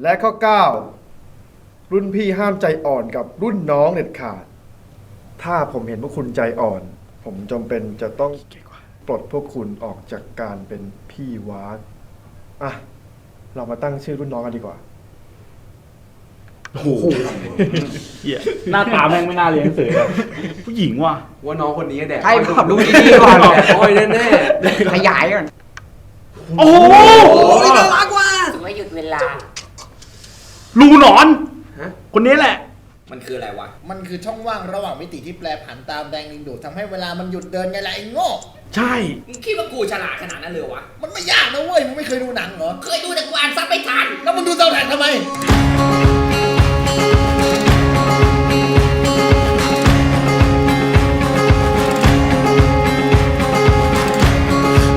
และข้อ 9 รุ่นพี่ห้ามใจอ่อนกับรุ่นน้องเด็ดขาด ถ้าผมเห็นว่าคุณใจอ่อน ผมจำเป็นจะต้องปลดพวกคุณออกจากการเป็นพี่วากอะ เรามาตั้งชื่อรุ่นน้องกันดีกว่า โอ้โหเหี้ยหน้าตาแม่งไม่น่าเรียนหนังสือเลยผู้หญิงว่ะ ว่าน้องคนนี้แดกให้ขับดูดีๆก่อนแดกอ้อยแน่ขยายก่อน โอ้โห โอ้ยน่ารักว่ะ ถือว่าหยุดเวลารูหนอนๆฮะ คนนี้แหละ มันคืออะไรวะ มันคือช่องว่างระหว่างมิติที่แปรผันตามแรงดึงดูดทำให้เวลามันหยุดเดินไงล่ะไอ้โง่ ใช่ มึงคิดว่ากูฉลาดขนาดนั้นเลยวะ มันไม่ยากนะเว้ย มึงไม่เคยดูหนังเหรอ เคยดูแต่กูอ่านซับไม่ทัน แล้วมึงดูเตาแถ่านทำไม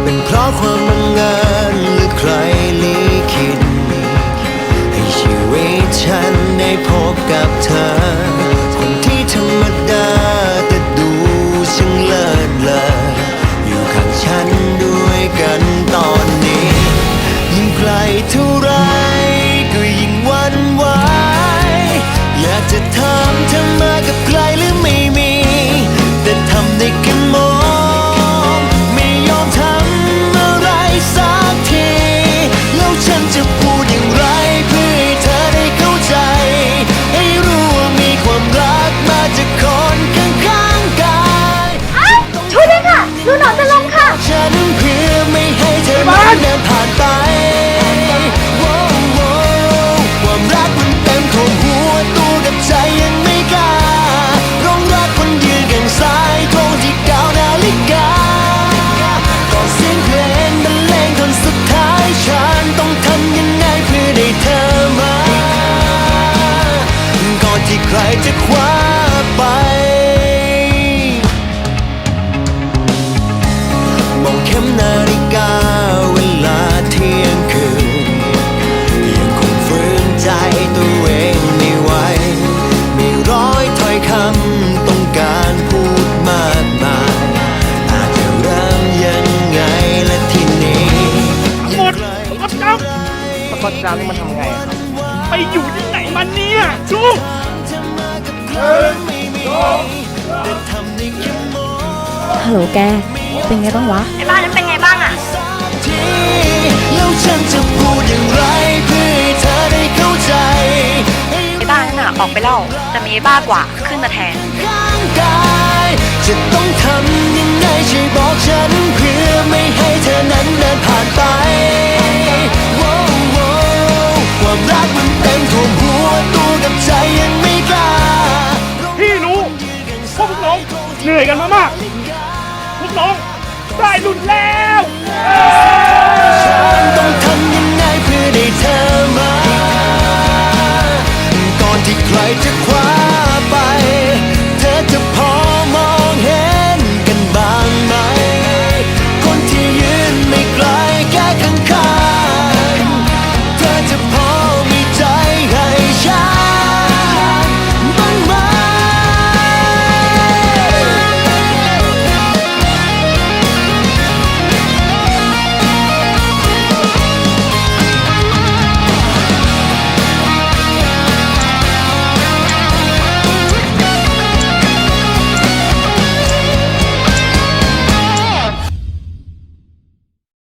เป็นเพราะความบังเอิญ เธอ ให้เธอนั้นเดินผ่านไปโว้โว้วความรักมันเต็มของหัวตัวกับใจยังไม่กล้าร้องรักคนยืนข้างซ้ายตรงที่เก้านาฬิกาก่อนเสียงเพลงบรรเลงจนสุดท้ายฉันต้องทำยังไงเพื่อได้เธอมาก่อนที่ใครจะคว้า ไงอะครับไปอยู่ที่ไหนมันเนี่ยดูแต่ทำได้แค่มองฮัลโหลแก เป็นไงบ้างวะ ไอ้บ้านนั้นเป็นไงบ้างอะทีแล้วฉันจะพูดอย่างไรเพื่อให้เธอได้เข้าใจ ไอ้บ้านนั้นอะออกไปเล่าแต่มีไอ้บ้ากว่าขึ้นมาแทนข้างกายจะต้องทำยังไงช่วยบอก กันมากๆกลูกน้องได้หลุดแล้วฉันต้องทำยังไงเพื่อได้เธอมา ก่อนที่ใครจะคว้าไป